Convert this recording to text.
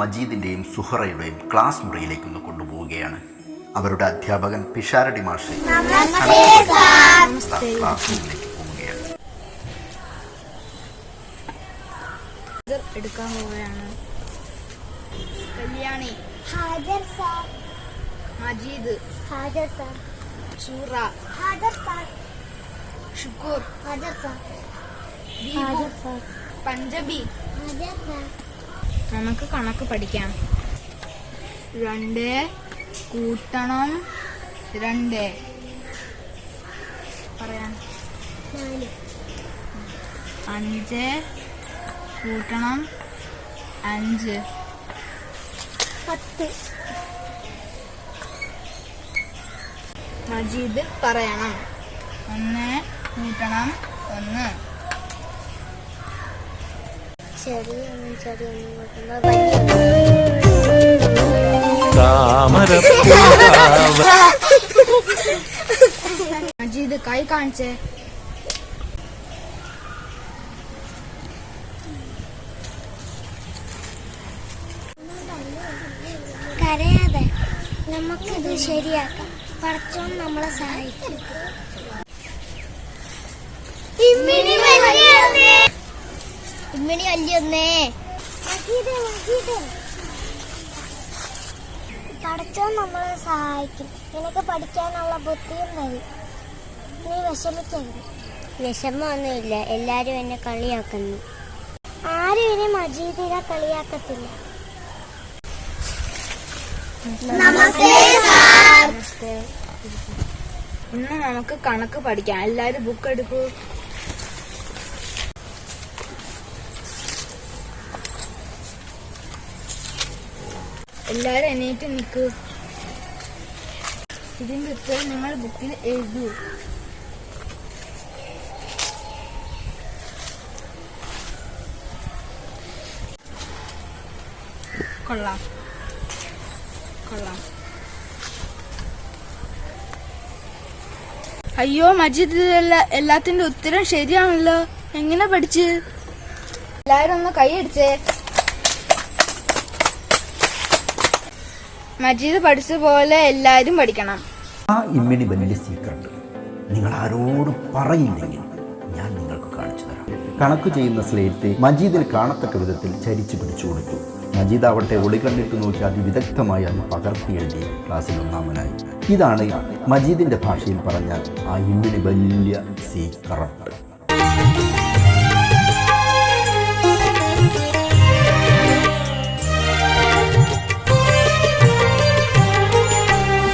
മജീദിന്റെയും സുഹറയുടെയും class മുറിയിലേക്ക് ഒന്ന് കൊണ്ടുപോവുകയാണ്. അവരുടെ അധ്യാപകൻ പിഷാരടി മാഷ് ക്ലാസ് റൂമിലേക്ക് പോവുകയാണ്. എടുക്കാൻ പോവുകയാണ്. കല്യാണി. ഹാജർ സാർ. മജീദ്. ഹാജർ സാർ. ഷൂറ ഹാജർ സാർ. ഷുക്കൂർ. ഹാജർ സാർ. ഹാജർ സാർ. പഞ്ചബി. ഹാജർ സാർ. നമുക്ക് കണക്ക് പഠിക്കാം. രണ്ട് കൂട്ടണം. രണ്ട്. പറയാം. അഞ്ച് കൂട്ടണം. അഞ്ച്. പത്ത്. മജീദ് പറയണം. ഒന്ന് കൂട്ടണം. ഒന്ന്. വലിയ താമരപ്പൂവാവ മജീദ് കൈ കാണിച്ചേ കരയാതെ നമുക്കിത് ശരിയാക്കാം. പടച്ചോൻ നമ്മളെ സഹായിക്കും. ഇമ്മിണി അല്ലൊന്നേ പടച്ചോൻ നമ്മളെ സഹായിക്കും. നിനക്ക് പഠിക്കാനുള്ള ബുദ്ധിയും നൽകി നീ വിഷമിക്കരുത്. വിഷമമൊന്നുമില്ല. എല്ലാരും എന്നെ കളിയാക്കുന്നു. ആരും ഇനി മജീദിനെ കളിയാക്കത്തില്ല. നമസ്തേ ഇന്ന് നമുക്ക് കണക്ക് പഠിക്കാം. എല്ലാരും ബുക്ക് എടുക്കൂ. എല്ലാരും എണീറ്റ് നിൽക്കൂ ഇതിന്റെ ഉത്തരം നിങ്ങൾ ബുക്കിൽ എഴുതൂ. കൊള്ളാം. കൊള്ളാം. അയ്യോ മജീദ് എല്ലാത്തിന്റെ ഉത്തരം ശരിയാണല്ലോ. എങ്ങനെ പഠിച്ച്? എല്ലാരും ഒന്ന് കൈയടിച്ചേ മജീദ് പഠിച്ച പോലെ എല്ലാരും പഠിക്കണം. ആ ഇമ്മിണി വലിയ സീക്രട്ട് നിങ്ങൾ ആരോടും പറയില്ലെങ്കിൽ ഞാൻ നിങ്ങൾക്ക് കാണിച്ചു തരാം. കണക്ക് ചെയ്യുന്ന സ്ലേറ്റ് മജീദിൽ കാണത്തക്ക വിധത്തിൽ ചരിച്ചു പിടിച്ചു കൊടുത്തു. മജീദ് ആവട്ടെ ഒളി കണ്ടിട്ട് നോക്കി അതിവിദഗ്ധമായി അത് പകർത്തി എഴുതി ക്ലാസ്സിൽ ഒന്നാമനായി. ഇതാണ് മജീദിന്റെ ഭാഷയിൽ പറഞ്ഞാൽ ആ ഇമ്മിണി വലിയ സീക്രട്ട്